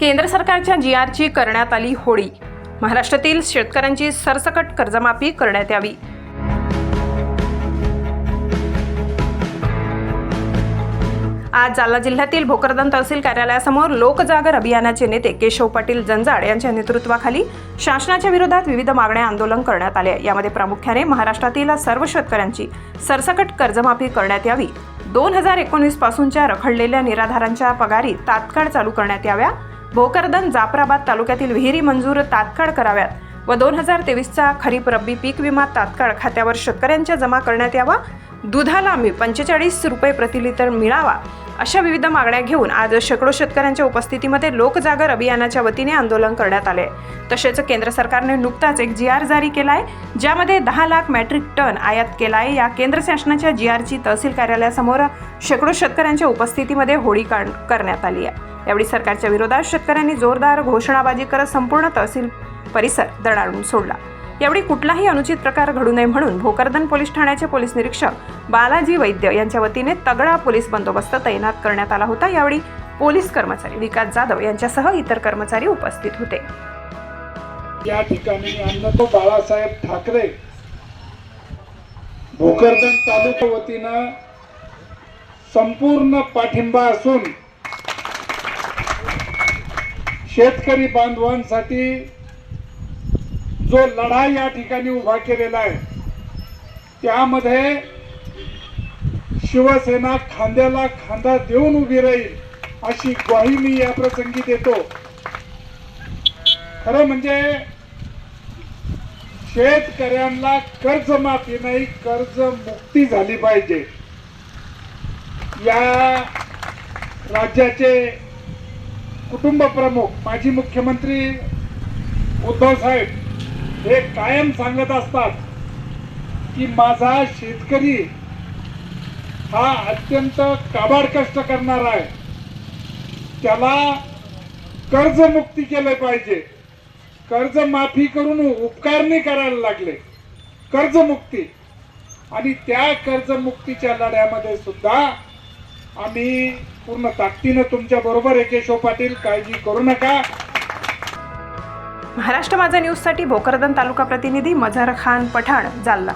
केंद्र सरकारच्या जी आरची करण्यात आली होळी. महाराष्ट्रातील शेतकऱ्यांची सरसकट कर्जमाफी करण्यात यावी. आज जालना जिल्ह्यातील भोकरदन तहसील कार्यालयासमोर लोकजागर अभियानाचे नेते केशव पाटील जंजाड यांच्या नेतृत्वाखाली शासनाच्या विरोधात विविध मागण्या आंदोलन करण्यात आले. यामध्ये प्रामुख्याने महाराष्ट्रातील सर्व शेतकऱ्यांची सरसकट कर्जमाफी करण्यात यावी. दोन हजार एकोणीस पासूनच्या रखडलेल्या निराधारांच्या पगारी तात्काळ चालू करण्यात याव्या. भोकरदन जाफराबाद तालुक्यातील विहिरी मंजूर तात्काळ कराव्यात व दोन हजार तेवीसचा खरीप रब्बी पीक विमा तात्काळ खात्यावर शेतकऱ्यांच्या जमा करण्यात यावा. दुधाला आम्ही पंचेचाळीस रुपये प्रतिलिटर मिळावा अशा विविध मागण्या घेऊन आज शेकडो शेतकऱ्यांच्या उपस्थितीमध्ये लोकजागर अभियानाच्या वतीने आंदोलन करण्यात आले. तसेच केंद्र सरकारने नुकताच एक जी आर जारी केला आहे ज्यामध्ये दहा लाख मॅट्रिक टन आयात केला आहे या केंद्र शासनाच्या जी आरची तहसील कार्यालयासमोर शेकडो शेतकऱ्यांच्या उपस्थितीमध्ये होळी काढ- करण्यात आली आहे. यावेळी सरकारच्या विरोधात शेतकऱ्यांनी जोरदार घोषणाबाजी करत संपूर्ण तहसील परिसर दणाणून सोडला. यावेळी कुठलाही अनुचित प्रकार घडू नये म्हणून भोकरदन पोलीस ठाण्याचे पोलीस निरीक्षक बालाजी वैद्य यांच्या वतीने तगडा पोलीस बंदोबस्त तैनात करण्यात आला होता. यावेळी पोलीस कर्मचारी विकास जाधव यांच्यासह इतर कर्मचारी उपस्थित होते. या ठिकाणी अन्नतो बाळासाहेब ठाकरे भोकरदन तालुका वतीनं संपूर्ण पाठिंबा असून शेतकरी बांधवांसाठी जो लढा या ठिकाणी उभा केलेला आहे त्यामध्ये शिवसेना खांद्याला खांदा देऊन उभी राहील अशी ग्वाही मी या प्रसंगी देतो. खरं म्हणजे शेतकऱ्यांना कर्जमाफी नाही कर्ज मुक्ती झाली पाहिजे. या राज्याचे कुटुंब प्रमुख माजी मुख्यमंत्री उद्धव साहेब हे कायम सांगत असतात की माझा शेतकरी हा अत्यंत काबाड कष्ट करणार आहे. त्याला कर्जमुक्ती केलं पाहिजे. कर्ज माफी करून उपकारणी करायला लागले. कर्जमुक्ती आणि त्या कर्जमुक्तीच्या लढ्यामध्ये सुद्धा आम्ही पूर्ण ताकदीनं तुमच्या बरोबर आहे पाटील. काळजी करू नका. महाराष्ट्र माझा न्यूजसाठी भोकरदन तालुका प्रतिनिधी मझहर खान पठाण जालना.